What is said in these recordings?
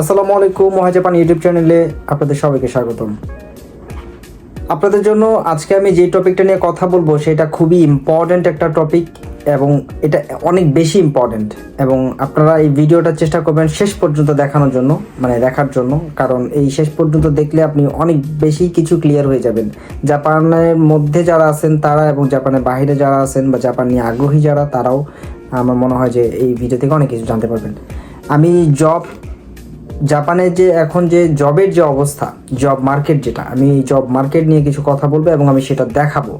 আসসালামু আলাইকুম মহাজাপান ইউটিউব চ্যানেলে আপনাদের সবাইকে স্বাগতম। আপনাদের জন্য আজকে আমি যে টপিকটা নিয়ে কথা বলব, সেটা খুবই ইম্পর্ট্যান্ট একটা টপিক এবং এটা অনেক বেশি ইম্পর্ট্যান্ট এবং আপনারা এই ভিডিওটা চেষ্টা করবেন শেষ পর্যন্ত দেখানোর জন্য মানে দেখার জন্য। কারণ এই শেষ পর্যন্ত দেখলে আপনি অনেক বেশি কিছু ক্লিয়ার হয়ে যাবেন। জাপানের মধ্যে যারা আছেন তারা এবং জাপানের বাইরে যারা আছেন বা জাপান নিয়ে আগ্রহী যারা, তারাও আমার মনে হয় যে এই ভিডিও থেকে অনেক কিছু জানতে পারবেন। আমি জব জাপানের যে এখন যে জবের যে অবস্থা জব মার্কেট যেটা, আমি জব মার্কেট নিয়ে কিছু কথা বলব এবং আমি সেটা দেখাবো।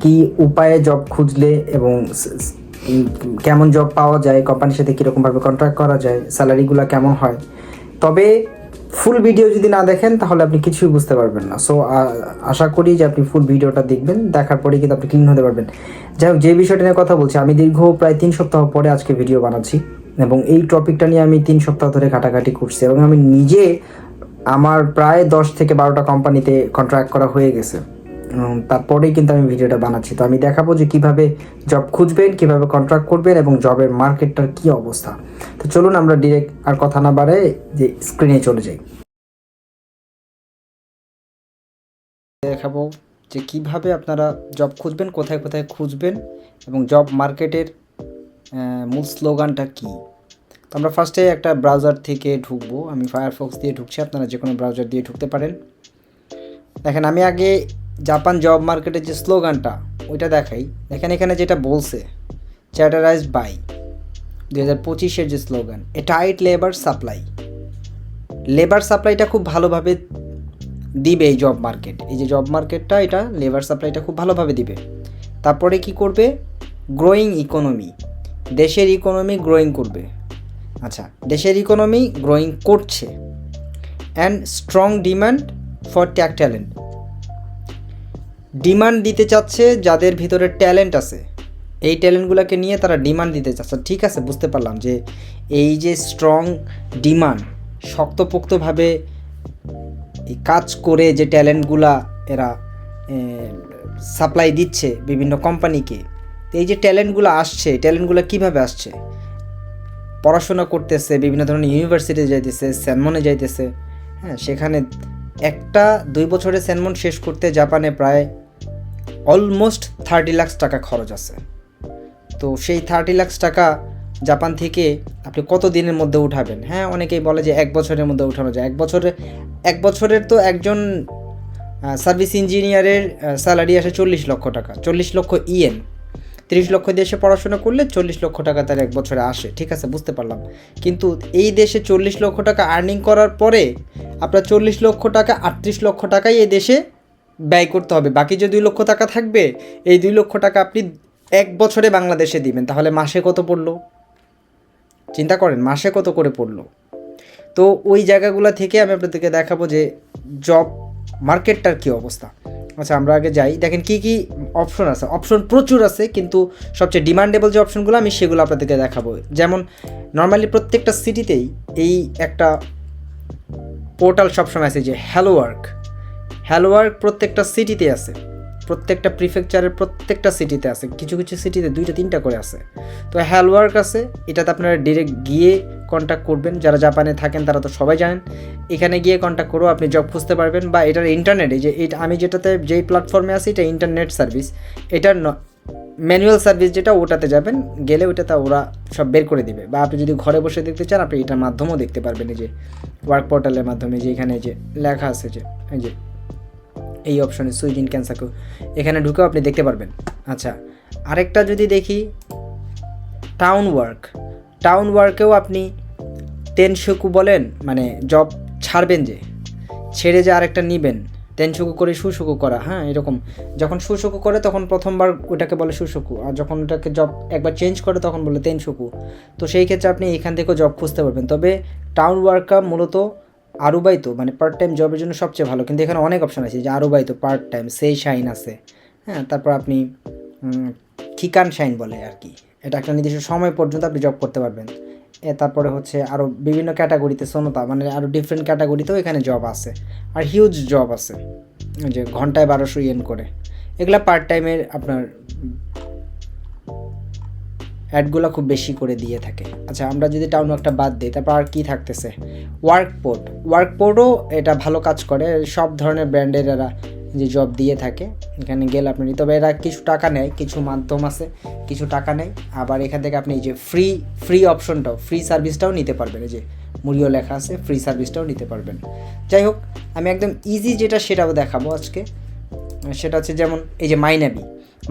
কি উপায়ে জব খুঁজলে এবং কেমন জব পাওয়া যায় কোম্পানির সাথে কীরকমভাবে কন্ট্রাক্ট করা যায় স্যালারিগুলো কেমন হয়। তবে ফুল ভিডিও যদি না দেখেন, তাহলে আপনি কিছুই বুঝতে পারবেন না। সো আশা করি যে আপনি ফুল ভিডিওটা দেখবেন, দেখার পরে কিন্তু আপনি ক্লিন হতে পারবেন। যাই হোক, যে বিষয়টা নিয়ে কথা বলছি, আমি দীর্ঘ প্রায় তিন সপ্তাহ পরে আজকে ভিডিও বানাচ্ছি। এবং এই টপিকটা নিয়ে আমি তিন সপ্তাহ ধরে ঘাটাঘাটি করছি এবং আমি নিজে আমার প্রায় দশ থেকে বারোটা কোম্পানিতে কন্ট্রাক্ট করা হয়ে গেছে। তারপরেই কিন্তু আমি ভিডিওটা বানাচ্ছি। তো আমি দেখাবো যে কীভাবে জব খুঁজবেন, কীভাবে কন্ট্রাক্ট করবেন এবং জবের মার্কেটটার কি অবস্থা। তো চলুন আমরা ডিরেক্ট আর কথা না বাড়ে যে স্ক্রিনে চলে যাই। দেখাবো যে কীভাবে আপনারা জব খুঁজবেন, কোথায় কোথায় খুঁজবেন এবং জব মার্কেটের মূল স্লোগানটা কি? তো আমরা ফার্স্টে একটা ব্রাউজার থেকে ঢুকবো। আমি ফায়ারফক্স দিয়ে ঢুকছি, আপনারা যে কোনো ব্রাউজার দিয়ে ঢুকতে পারেন। দেখেন, আমি আগে জাপান জব মার্কেটের যে স্লোগানটা, ওইটা দেখাই। দেখেন, এখানে যেটা বলছে চ্যাটারাইজ বাই দু হাজার পঁচিশের যে স্লোগান এ টাইট লেবার সাপ্লাই লেবার সাপ্লাইটা খুব ভালোভাবে দিবে এই জব মার্কেট এই যে জব মার্কেটটা এটা লেবার সাপ্লাইটা খুব ভালোভাবে দিবে। তারপরে কি করবে? গ্রোয়িং ইকোনমি দেশের ইকোনমি গ্রোয়িং করবে। আচ্ছা দেশের ইকোনমি গ্রোয়িং করছে। And strong demand for tech talent demand দিতে চাচ্ছে যাদের ভিতরে ট্যালেন্ট আছে। এই ট্যালেন্টগুলোকে নিয়ে তারা ডিমান্ড দিতে চাচ্ছে। ঠিক আছে, বুঝতে পারলাম যে এই যে স্ট্রং ডিমান্ড শক্তপোক্তভাবে কাজ করে যে ট্যালেন্টগুলা এরা সাপ্লাই দিচ্ছে বিভিন্ন কোম্পানিকে এই যে ট্যালেন্টগুলো আসছে ট্যালেন্টগুলো কীভাবে আসছে? পড়াশোনা করতেছে, বিভিন্ন ধরনের ইউনিভার্সিটি যাইতেছে স্যানমনে যাইতেছে হ্যাঁ সেখানে একটা দুই বছরের স্যানমন শেষ করতে জাপানে প্রায় অলমোস্ট থার্টি লাখ টাকা খরচ আছে। তো সেই থার্টি লাখ টাকা জাপান থেকে আপনি কত দিনের মধ্যে উঠাবেন? হ্যাঁ অনেকেই বলে যে এক বছরের মধ্যে উঠানো যায়। এক বছরে, এক বছরের তো একজন সার্ভিস ইঞ্জিনিয়ারের স্যালারি আসে চল্লিশ লক্ষ টাকা, চল্লিশ লক্ষ ইএন তিরিশ লক্ষ দেশে পড়াশোনা করলে চল্লিশ লক্ষ টাকা তার এক বছরে আসে, ঠিক আছে, বুঝতে পারলাম। কিন্তু এই দেশে চল্লিশ লক্ষ টাকা আর্নিং করার পরে আপনার চল্লিশ লক্ষ টাকা, আটত্রিশ লক্ষ টাকাই এই দেশে ব্যয় করতে হবে। বাকি যে দুই লক্ষ টাকা থাকবে, এই দুই লক্ষ টাকা আপনি এক বছরে বাংলাদেশে দিবেন। তাহলে মাসে কত পড়ল? চিন্তা করেন, মাসে কত করে পড়ল? তো ওই জায়গাগুলো থেকে আমি আপনাদেরকে দেখাবো যে জব মার্কেটটার কী অবস্থা। আচ্ছা আমরা আগে যাই। দেখেন কি কি অপশন আছে। অপশন প্রচুর আছে, কিন্তু সবচেয়ে ডিমান্ডেবল যে অপশনগুলো আমি সেগুলো আপনাদেরকে দেখাবো। যেমন নর্মালি প্রত্যেকটা সিটিতেই এই একটা পোর্টাল সবসময় আছে যে হ্যালো ওয়ার্ক হ্যালো ওয়ার্ক প্রত্যেকটা সিটিতে আছে। প্রত্যেকটা প্রিফেকচারের প্রত্যেকটা সিটিতে আছে। কিছু কিছু সিটিতে দুইটা, তিনটা করে আছে। তো হ্যালো ওয়ার্ক আছে, এটাতে আপনারা ডিরেক্ট গিয়ে কন্ট্যাক্ট করবেন। যারা জাপানে থাকেন, তারা তো সবাই জানেন। এখানে গিয়ে কন্ট্যাক্ট করেও আপনি জব খুঁজতে পারবেন। বা এটার ইন্টারনেটে যে এটা আমি যেটাতে, যেই প্ল্যাটফর্মে আছি, এটা ইন্টারনেট সার্ভিস এটার ম্যানুয়াল সার্ভিস যেটা, ওটাতে যাবেন। গেলে ওটাতে ওরা সব বের করে দিবে। বা আপনি যদি ঘরে বসে দেখতে চান, আপনি এটার মাধ্যমেও দেখতে পারবেন। যে ওয়ার্ক পোর্টালের মাধ্যমে যে এখানে যে লেখা আছে যে, এই যে, এই অপশনে সুইজিন ক্যান্সারকেও এখানে ঢুকেও আপনি দেখতে পারবেন। আচ্ছা আরেকটা যদি দেখি টাউন ওয়ার্ক টাউন ওয়ার্কেও আপনি টেনশুকু বলেন মানে জব ছাড়বেন যে, ছেড়ে যে আরেকটা নিবেন টেনশুকু করে সুশুকু করা হ্যাঁ এরকম। যখন সুশুকু করে, তখন প্রথমবার ওটাকে বলে সুশুকু, আর যখন ওটাকে জব একবার চেঞ্জ করে, তখন বলে তেনশুকু। তো সেই ক্ষেত্রে আপনি এখান থেকেও জব খুঁজতে পারবেন। তবে টাউন ওয়ার্কার মূলত আরুবাইতো মানে পার্ট টাইম জবের জন্য সবচেয়ে ভালো। কিন্তু এখানে অনেক অপশন আছে, যে আরুবাইতো পার্ট টাইম সেই শাইন আছে হ্যাঁ তারপর আপনি ঠিকান শাইন বলে আর কি। এটা একটা নির্দিষ্ট সময় পর্যন্ত আপনি জব করতে পারবেন। তারপরে হচ্ছে আরও বিভিন্ন ক্যাটাগরিতে সোনতা মানে আরও ডিফারেন্ট ক্যাটাগরিতেও এখানে জব আছে। আর হিউজ জব আছে যে ঘন্টায় বারোশো ইয়েন করে। এগুলা পার্ট টাইমের আপনার অ্যাডগুলো খুব বেশি করে দিয়ে থাকে। আচ্ছা আমরা যদি টাউন একটা বাদ দিই, তারপর আর কি থাকতেছে? ওয়ার্কপোর্ট ওয়ার্কপোর্টও এটা ভালো কাজ করে, সব ধরনের ব্র্যান্ডের এরা যে জব দিয়ে থাকে, এখানে গেলে আপনি তবে এরা কিছু টাকা নেয়, কিছু মাধ্যম আছে, কিছু টাকা নেয়। আবার এখান থেকে আপনি যে ফ্রি ফ্রি অপশনটাও ফ্রি সার্ভিসটাও নিতে পারবেন। এই যে মুড়িও লেখা আছে ফ্রি সার্ভিসটাও নিতে পারবেন। যাই হোক, আমি একদম ইজি যেটা সেটাও দেখাবো আজকে। সেটা হচ্ছে যেমন এই যে মাইনাবি।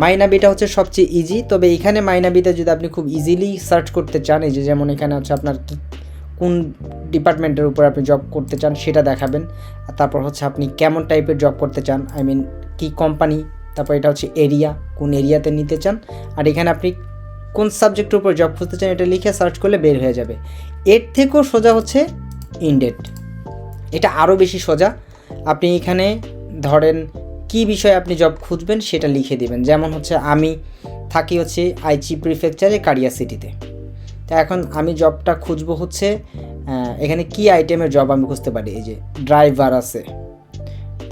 মাইনাবিটা হচ্ছে সবচেয়ে ইজি তবে এখানে মাইনাবিতে যদি আপনি খুব ইজিলি সার্চ করতে চান, এই যে যেমন এখানে হচ্ছে আপনার কোন ডিপার্টমেন্টের উপর আপনি জব করতে চান সেটা দেখাবেন। আর তারপর হচ্ছে আপনি কেমন টাইপের জব করতে চান আই মিন কী কোম্পানি তারপর এটা হচ্ছে এরিয়া কোন এরিয়াতে নিতে চান। আর এখানে আপনি কোন সাবজেক্টের উপর জব খুঁজতে চান এটা লিখে সার্চ করলে বের হয়ে যাবে। এর থেকেও সোজা হচ্ছে ইনডেট এটা আরও বেশি সোজা। আপনি এখানে ধরেন কি বিষয়ে আপনি জব খুঁজবেন সেটা লিখে দিবেন। যেমন হচ্ছে আমি থাকি হচ্ছে আইচি প্রিফেকচারে কারিয়া সিটিতে তা এখন আমি জবটা খুঁজবো হচ্ছে এখানে কি আইটেমের জব আমি খুঁজতে পারি? এই যে ড্রাইভার আছে,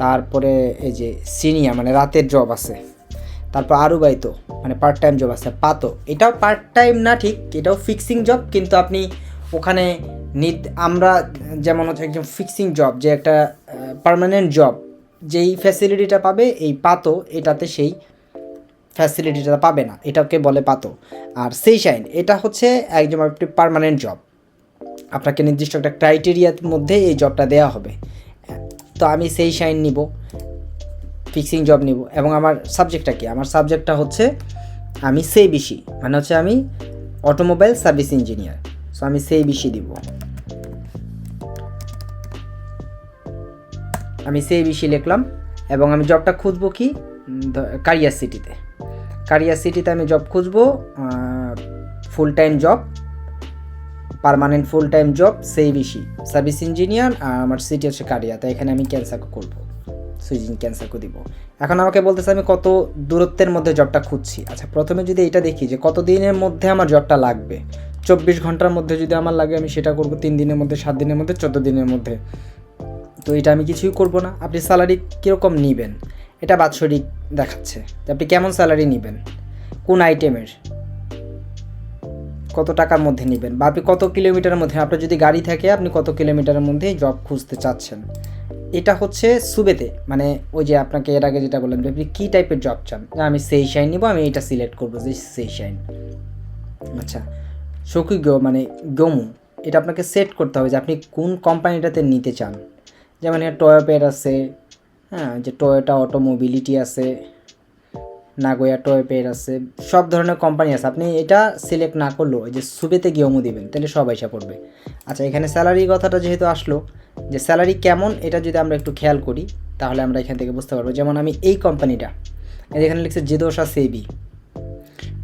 তারপরে এই যে সিনিয়র মানে রাতের জব আছে, তারপর আরও বাইতো মানে পার্ট টাইম জব আছে, পাতো। এটাও পার্ট টাইম না ঠিক, এটাও ফিক্সিং জব কিন্তু আপনি ওখানে নিত, আমরা যেমন হচ্ছে একজন ফিক্সিং জব যে একটা পার্মানেন্ট জব যেই ফ্যাসিলিটিটা পাবে, এই পাতো, এটাতে সেই ফ্যাসিলিটিটা পাবে না। এটাকে বলে পাতো আর সেই শাইন এটা হচ্ছে একজন একটি পার্মানেন্ট জব আপনাকে নির্দিষ্ট একটা ক্রাইটেরিয়ার মধ্যে এই জবটা দেওয়া হবে। তো আমি সেই শাইন নিব ফিক্সিং জব নিব। এবং আমার সাবজেক্টটা কি? আমার সাবজেক্টটা হচ্ছে আমি সেই বেশি মানে হচ্ছে আমি অটোমোবাইল সার্ভিস ইঞ্জিনিয়ার সো আমি সেই বেশি দিব। আমি সেই বেশি লিখলাম। এবং আমি জবটা খুঁজবো কি? কারিয়ার সিটিতে। কারিয়ার সিটিতে আমি জব খুঁজবো full time job permanent full time job সেই বেশি সার্ভিস ইঞ্জিনিয়ার আর আমার সিটি হচ্ছে কারিয়া, তো এখানে আমি ক্যান্সার করব সুইজিং ক্যান্সারকে দিব। এখন আমাকে বলতেছে আমি কত দূরত্বের মধ্যে জবটা খুঁজছি। আচ্ছা প্রথমে যদি এটা দেখি যে কত দিনের মধ্যে আমার জবটা লাগবে, চব্বিশ ঘণ্টার মধ্যে যদি আমার লাগে আমি সেটা করব তিন দিনের মধ্যে, সাত দিনের মধ্যে, চোদ্দ দিনের মধ্যে। তো এটা আমি কিছুই করব না। আপনি স্যালারি কীরকম নেবেন? এটা বাৎসরিক দেখাচ্ছে। আপনি কেমন স্যালারি নেবেন? কোন আইটেমের কত টাকার মধ্যে নেবেন? বা আপনি কত কিলোমিটারের মধ্যে? আপনার যদি গাড়ি থাকে, আপনি কত কিলোমিটারের মধ্যে জব খুঁজতে চাচ্ছেন? এটা হচ্ছে সুবেতে। মানে ওই যে আপনাকে এর আগে যেটা বললাম আপনি কী টাইপের জব চান? আমি সেই শাইন নিব, আমি এটা সিলেক্ট করব যে সেই শাইন আচ্ছা সকি গো মানে গমু, এটা আপনাকে সেট করতে হবে যে আপনি কোন কোম্পানিটাতে নিতে চান? যেমন টয়োপের আছে হ্যাঁ যে টয়োটা অটোমোবিলিটি আছে নাগোয়া টয়োপের আছে, সব ধরনের কোম্পানি আছে। আপনি এটা সিলেক্ট না করলেও যে সুবেতে গিয়েমু দিবেন, তাহলে সব এসে পড়বে। আচ্ছা এখানে স্যালারি কথাটা যেহেতু আসলো, যে স্যালারি কেমন এটা যদি আমরা একটু খেয়াল করি, তাহলে আমরা এখান থেকে বুঝতে পারব। যেমন আমি এই কোম্পানিটা এখানে লিখছে জিদোসা সেবি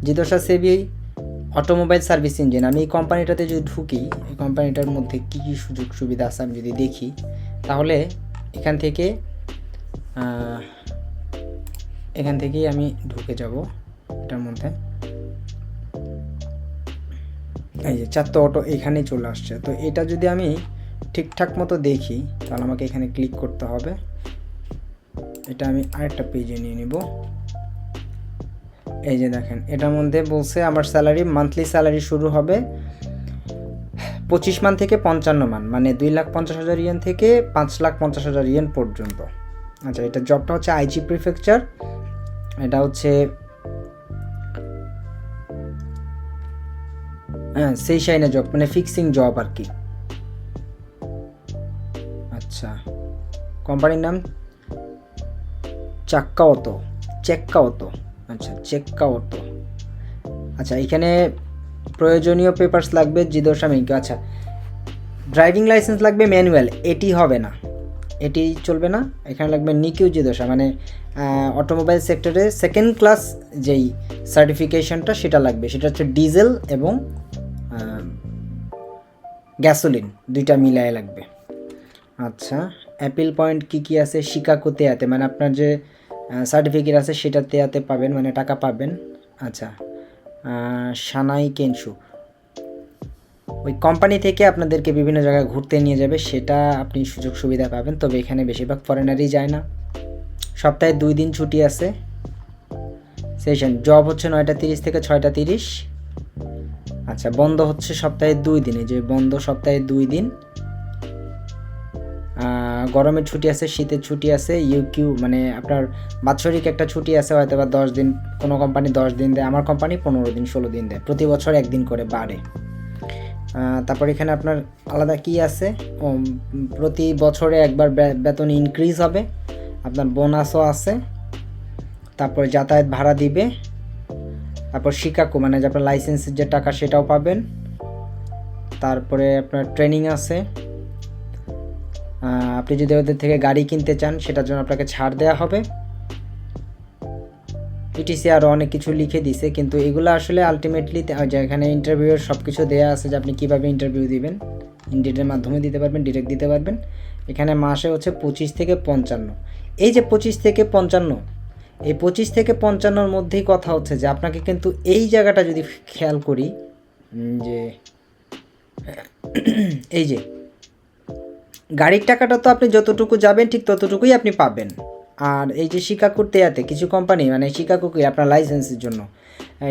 জিদোসা সেবি অটোমোবাইল সার্ভিস ইঞ্জিন আমি এই কোম্পানিটাতে যদি ঢুকি, এই কোম্পানিটার মধ্যে কী কী সুযোগ সুবিধা আছে আমি যদি দেখি, তাহলে এখান থেকে এখান থেকেই আমি ঢুকে যাব এটার মধ্যে। এই যে চারটে অটো এখানেই চলে আসছে। তো এটা যদি আমি ঠিকঠাক মতো দেখি, তাহলে আমাকে এখানে ক্লিক করতে হবে। এটা আমি আরেকটা পেজে নিয়ে নিব। এই যে দেখেন, এটার মধ্যে বলছে আমার স্যালারি মান্থলি স্যালারি শুরু হবে পঁচিশ মান থেকে পঞ্চান্ন মান মানে দুই লাখ পঞ্চাশ হাজার ইয়েন থেকে পাঁচ লাখ পঞ্চাশ হাজার ইয়েন পর্যন্ত। আচ্ছা এটা জবটা হচ্ছে আইজি প্রিফেকচার এটা হচ্ছে হ্যাঁ সেই শাইনে জব মানে ফিক্সিং জব আর কি আচ্ছা কোম্পানির নাম চাক্কা অতো চেক্কা অতো আচ্ছা চেক্কা অতো আচ্ছা এখানে প্রয়োজনীয় পেপারস লাগবে জিদোসা মিঙ্কো আচ্ছা ড্রাইভিং লাইসেন্স লাগবে ম্যানুয়াল এটি হবে না। এটি চলবে না। এখানে লাগবে নিকিউ জিদোসা মানে অটোমোবাইল সেক্টরে সেকেন্ড ক্লাস যেই সার্টিফিকেশনটা সেটা লাগবে। সেটা হচ্ছে ডিজেল এবং গ্যাসোলিন দুইটা মিলায় লাগবে। আচ্ছা অ্যাপিল পয়েন্ট কী কী আছে? শিকাগো তেয়াতে মানে আপনার যে সার্টিফিকেট আছে সেটা তেয়াতে পাবেন মানে টাকা পাবেন। আচ্ছা সানাই কেনসু। ওই কোম্পানি থেকে আপনাদেরকে বিভিন্ন জায়গায় ঘুরতে নিয়ে যাবে, সেটা আপনি সুযোগ সুবিধা পাবেন, তবে এখানে বেশিরভাগ ফরেনারই যায় না। সপ্তাহে দুই দিন ছুটি আছে। সেশন জব হচ্ছে নয়টা তিরিশ থেকে ছয়টা তিরিশ। আচ্ছা বন্ধ হচ্ছে সপ্তাহে দুই দিনে, যে বন্ধ সপ্তাহে দুই দিন। গরমের ছুটি আছে, শীতের ছুটি আছে ইউকিউ মানে আপনার বাৎসরিক একটা ছুটি আছে হয়তো বা দশ দিন, কোনো কোম্পানি দশ দিন দেয়, আমার কোম্পানি পনেরো দিন, ষোলো দিন দেয়, প্রতি বছর একদিন করে বাড়ে। তারপর এখানে আপনার আলাদা কি আছে? প্রতি বছরে একবার বেতন ইনক্রিজ হবে। আপনার বোনাসও আছে। তারপর যাতায়াত ভাড়া দিবে। তারপর শিকাকু মানে যে আপনার লাইসেন্সের যে টাকা সেটাও পাবেন। তারপরে আপনার ট্রেনিং আছে। আপনি যদি ওদের থেকে গাড়ি কিনতে চান, সেটার জন্য আপনাকে ছাড় দেওয়া হবে। ইটিসি আরও অনেক কিছু লিখে দিছে, কিন্তু এগুলো আসলে আলটিমেটলি যেখানে ইন্টারভিউয়ের সব কিছু দেওয়া আছে যে আপনি কীভাবে ইন্টারভিউ দিবেন ইন্ডিটের মাধ্যমে দিতে পারবেন ডিরেক্ট দিতে পারবেন। এখানে মাসে হচ্ছে পঁচিশ থেকে পঞ্চান্ন। এই যে পঁচিশ থেকে পঞ্চান্ন, এই পঁচিশ থেকে পঞ্চান্নর মধ্যেই কথা হচ্ছে যে আপনাকে কিন্তু এই জায়গাটা যদি খেয়াল করি যে এই যে, গাড়ির টাকাটা তো আপনি যতটুকু যাবেন, ঠিক ততটুকুই আপনি পাবেন। আর এই যে শিকাকুর তেয়াতে কিছু কোম্পানি মানে শিকাকুকে আপনার লাইসেন্সের জন্য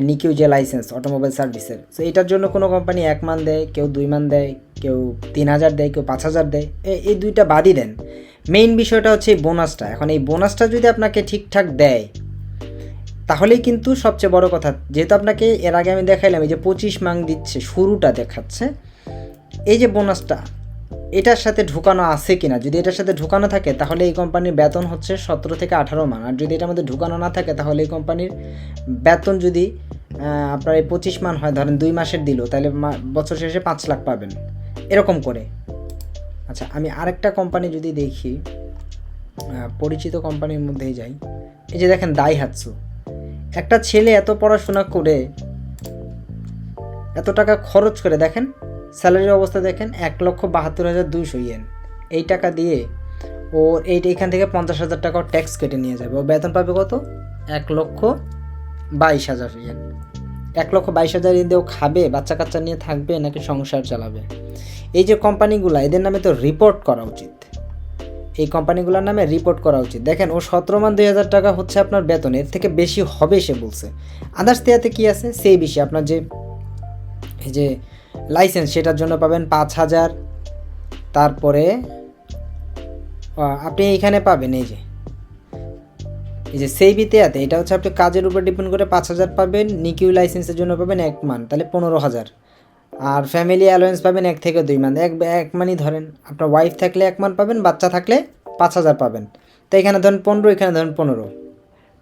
নিকিউ যে লাইসেন্স অটোমোবাইল সার্ভিসের তো এটার জন্য কোনো কোম্পানি এক মান দেয়, কেউ দুই মান দেয়, কেউ তিন হাজার দেয়, কেউ পাঁচ হাজার দেয়। এই দুইটা বাদই দেন। মেইন বিষয়টা হচ্ছে এই বোনাসটা এখন এই বোনাসটা যদি আপনাকে ঠিকঠাক দেয়, তাহলেই কিন্তু সবচেয়ে বড় কথা, যেহেতু আপনাকে এর আগে আমি দেখাইলাম, এই যে পঁচিশ মাং দিচ্ছে, শুরুটা দেখাচ্ছে, এই যে বোনাসটা এটার সাথে ঢুকানো আছে কিনা? যদি এটার সাথে ঢুকানো থাকে, তাহলে এই কোম্পানির বেতন হচ্ছে সতেরো থেকে আঠারো মান। আর যদি এটার মধ্যে ঢুকানো না থাকে, তাহলে এই কোম্পানির বেতন যদি আপনার এই পঁচিশ মান হয়, ধরেন দুই মাসের দিল, তাহলে বছর শেষে পাঁচ লাখ পাবেন। এরকম করে। আচ্ছা আমি আরেকটা কোম্পানি যদি দেখি পরিচিত কোম্পানির মধ্যেই যাই। এই যে দেখেন দাই হাতসু একটা ছেলে এত পড়াশোনা করে, এত টাকা খরচ করে, দেখেন স্যালারির অবস্থা দেখেন এক লক্ষ বাহাত্তর হাজার দুশো ইয়েন। এই টাকা দিয়ে ওর এই এখান থেকে পঞ্চাশ হাজার টাকা ট্যাক্স কেটে নিয়ে যাবে। ও বেতন পাবে কত? এক লক্ষ বাইশ হাজার ইয়েন। এক লক্ষ বাইশ হাজার ইয়েন দিয়ে ও খাবে, বাচ্চা কাচ্চা নিয়ে থাকবে নাকি সংসার চালাবে? এই যে কোম্পানিগুলো, এদের নামে তো রিপোর্ট করা উচিত। এই কোম্পানিগুলোর নামে রিপোর্ট করা উচিত। দেখেন ও সতেরো মান দুই হাজার টাকা হচ্ছে আপনার বেতন। এর থেকে বেশি হবে সে বলছে। আদার্স দেয়াতে কী আছে? সেই বিষয়ে আপনার যে, এই যে লাইসেন্স সেটার জন্য পাবেন পাঁচ হাজার। তারপরে আপনি এইখানে পাবেন, এই যে। এই যে সেই বিতেয়াতে এটা হচ্ছে আপনি কাজের উপর ডিপেন্ড করে পাঁচ হাজার পাবেন, নিকিউ লাইসেন্সের জন্য পাবেন এক মান তাহলে পনেরো হাজার। আর ফ্যামিলি অ্যালোয়েন্স পাবেন এক থেকে দুই মান এক এক মানই ধরেন, আপনার ওয়াইফ থাকলে এক মান পাবেন, বাচ্চা থাকলে পাঁচ হাজার পাবেন। তো এখানে ধরেন পনেরো, এখানে ধরেন পনেরো।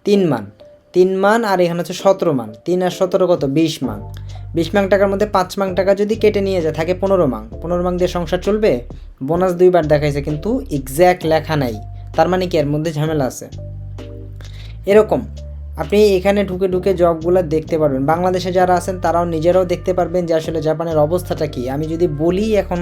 তিন মান তিন মান আর এখানে হচ্ছে সতেরো মান তিন আর সতেরো কত? বিশ মান বিশ মাং টাকার মধ্যে পাঁচ মাং টাকা যদি কেটে নিয়ে যায়, থাকে পনেরো মাং। পনেরো মাং দিয়ে সংসার চলবে? বোনাস দুইবার দেখাইছে, কিন্তু এক্স্যাক্ট লেখা নাই। তার মানে কি, এর মধ্যে ঝামেলা আছে? এরকম। আপনি এখানে ঢুকে ঢুকে জবগুলো দেখতে পারবেন। বাংলাদেশে যারা আছেন, তারাও নিজেরাও দেখতে পারবেন যে আসলে জাপানের অবস্থাটা কি। আমি যদি বলি এখন,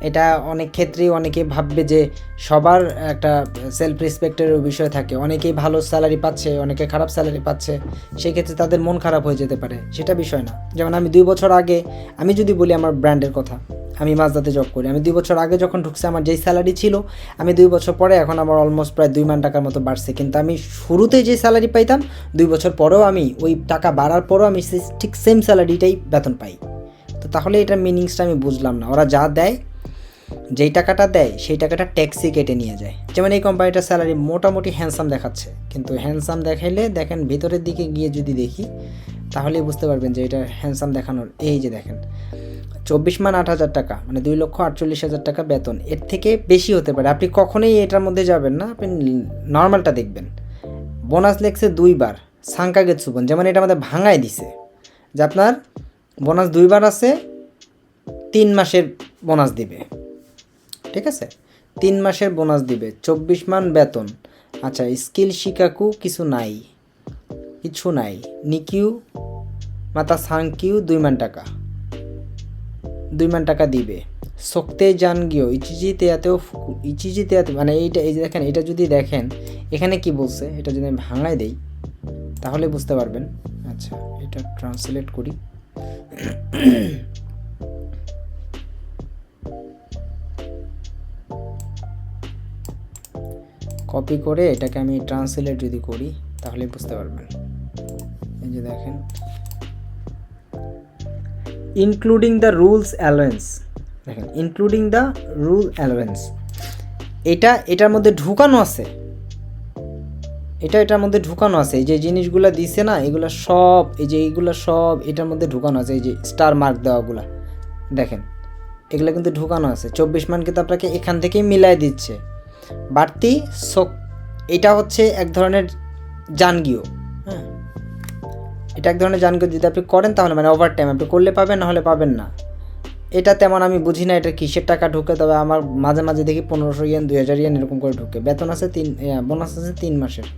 এটা অনেক ক্ষেত্রেই অনেকে ভাববে যে সবার একটা সেলফ রেসপেক্টের বিষয় থাকে। অনেকেই ভালো স্যালারি পাচ্ছে, অনেকে খারাপ স্যালারি পাচ্ছে। সেক্ষেত্রে তাদের মন খারাপ হয়ে যেতে পারে, সেটা বিষয় না। যেমন আমি দুই বছর আগে, আমি যদি বলি আমার ব্র্যান্ডের কথা, আমি মাঝদাতে জব করি। আমি দুই বছর আগে যখন ঢুকছে, আমার যেই স্যালারি ছিল, আমি দুই বছর পরে, এখন আমার অলমোস্ট প্রায় দুই মান টাকার মতো বাড়ছে। কিন্তু আমি শুরুতে যে স্যালারি পাইতাম দুই বছর পরেও আমি ওই টাকা বাড়ার পরেও আমি ঠিক সেম স্যালারিটাই বেতন পাই। তো তাহলে এটার মিনিংসটা আমি বুঝলাম না। ওরা যা দেয়, যেই টাকাটা দেয়, সেই টাকাটা ট্যাক্সি কেটে নিয়ে যায়। যেমন এই কোম্পানিটার স্যালারি মোটামুটি হ্যান্ডসাম দেখাচ্ছে। কিন্তু হ্যান্ডসাম দেখাইলে দেখেন ভিতরের দিকে গিয়ে যদি দেখি তাহলেই বুঝতে পারবেন যে এটা হ্যান্ডসাম দেখানোর এই যে দেখেন, চব্বিশ মান আট হাজার টাকা মানে দুই লক্ষ আটচল্লিশ হাজার টাকা বেতন। এর থেকে বেশি হতে পারে। আপনি কখনোই এটার মধ্যে যাবেন না, আপনি নর্মালটা দেখবেন। বোনাস লেগছে দুইবার সাংকা গেছুবন যেমন এটা আমাদের ভাঙায় দিছে, যে আপনার বোনাস দুইবার আছে, তিন মাসের বোনাস দিবে, ঠিক আছে? তিন মাসের বোনাস দিবে, চব্বিশ মান বেতন আচ্ছা স্কিল শিকাকু কিছু নাই কিছু নাই, নিকিউ মাতা সাংকিউ দুই মান টাকা, দুই মান টাকা দিবে। শক্তে জান গিয়েও, ইচিজি তেয়াতেও ফুকু ইচিজি তেয়াতে মানে এইটা, এই যে দেখেন, এটা যদি দেখেন, এখানে কি বলছে, এটা যদি আমি ভাঙায় দেই, তাহলে বুঝতে পারবেন। আচ্ছা এটা ট্রান্সলেট করি। কপি করে এটাকে আমি ট্রান্সলেট যদি করি, তাহলে বুঝতে পারবেন। এই যে দেখেন। ইনক্লুডিং দ্য রুলস অ্যালোয়েন্স দেখেন ইনক্লুডিং দ্য রুল অ্যালোয়েন্স এটা, এটার মধ্যে ঢুকানো আছে। এটা, এটার মধ্যে ঢুকানো আছে। এই যে জিনিসগুলো দিছে না, এগুলো সব, এই যে এইগুলো সব, এটার মধ্যে ঢুকানো আছে। এই যে স্টার মার্ক দেওয়াগুলো। দেখেন, এগুলো কিন্তু ঢুকানো আছে। চব্বিশ মান কিন্তু আপনাকে এখান থেকেই মিলাই দিচ্ছে। বাড়তি শোক এটা হচ্ছে এক ধরনের জানগিও। হ্যাঁ। এটা এক ধরনের জানগিও যদি আপনি করেন তাহলে মানে ওভার টাইম আপনি করলে পাবেন, না হলে পাবেন না। এটা তেমন আমি বুঝি না এটা কিসের টাকা ঢুকে, তবে আমার মাঝে মাঝে দেখি পনেরোশো ইয়েন দুই হাজার ইয়েন এরকম করে ঢুকে। বেতন আছে তিন বোনাস আছে তিন মাসের।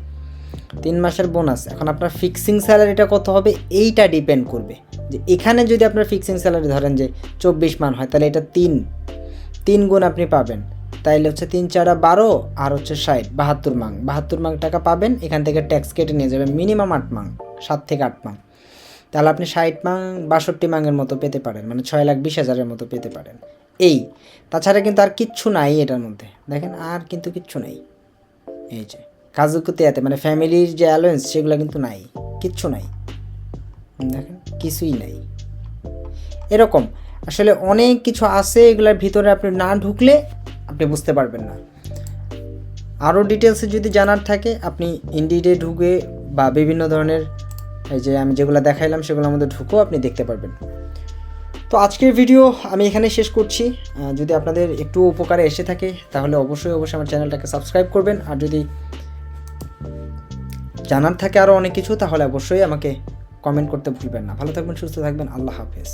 তিন মাসের বোনাস এখন আপনার ফিক্সিং স্যালারিটা কত হবে এইটা ডিপেন্ড করবে। যে এখানে যদি আপনার ফিক্সিং স্যালারি ধরেন যে চব্বিশ মান হয়, তাহলে এটা তিন তিন গুণ আপনি পাবেন। তাইলে হচ্ছে তিন চারা বারো, আর হচ্ছে ষাট, বাহাত্তর মাং। বাহাত্তর মাং টাকা পাবেন, এখান থেকে ট্যাক্স কেটে নিয়ে যাবেন মিনিমাম আট মাং, সাত থেকে আট মাং। তাহলে আপনি ষাট মাং, বাষট্টি মাংয়ের মতো পেতে পারেন মানে ছয় লাখ বিশ হাজারের মতো পেতে পারেন। এই, তাছাড়া কিন্তু আর কিচ্ছু নাই এটার মধ্যে। দেখেন, আর কিন্তু কিচ্ছু নাই। এই যে, কাজুকুতিয়াতে মানে ফ্যামিলির যে অ্যালোয়েন্স সেগুলো কিন্তু নাই, কিচ্ছু নাই। দেখেন, কিছুই নাই। এরকম, আসলে অনেক কিছু আছে, এগুলোর ভিতরে আপনি না ঢুকলে আপনি বুঝতে পারবেন না। আরও ডিটেলসে যদি জানার থাকে, আপনি ইন্ডিডে ঢুকে বা বিভিন্ন ধরনের এই যে আমি যেগুলো দেখাইলাম সেগুলো আমাদের ঢুকো আপনি দেখতে পারবেন। তো আজকের ভিডিও আমি এখানে শেষ করছি। যদি আপনাদের একটু উপকারে এসে থাকে, তাহলে অবশ্যই অবশ্যই আমার চ্যানেলটাকে সাবস্ক্রাইব করবেন। আর যদি জানার থাকে আরও অনেক কিছু, তাহলে অবশ্যই আমাকে কমেন্ট করতে ভুলবেন না। ভালো থাকবেন, সুস্থ থাকবেন। আল্লাহ হাফেজ।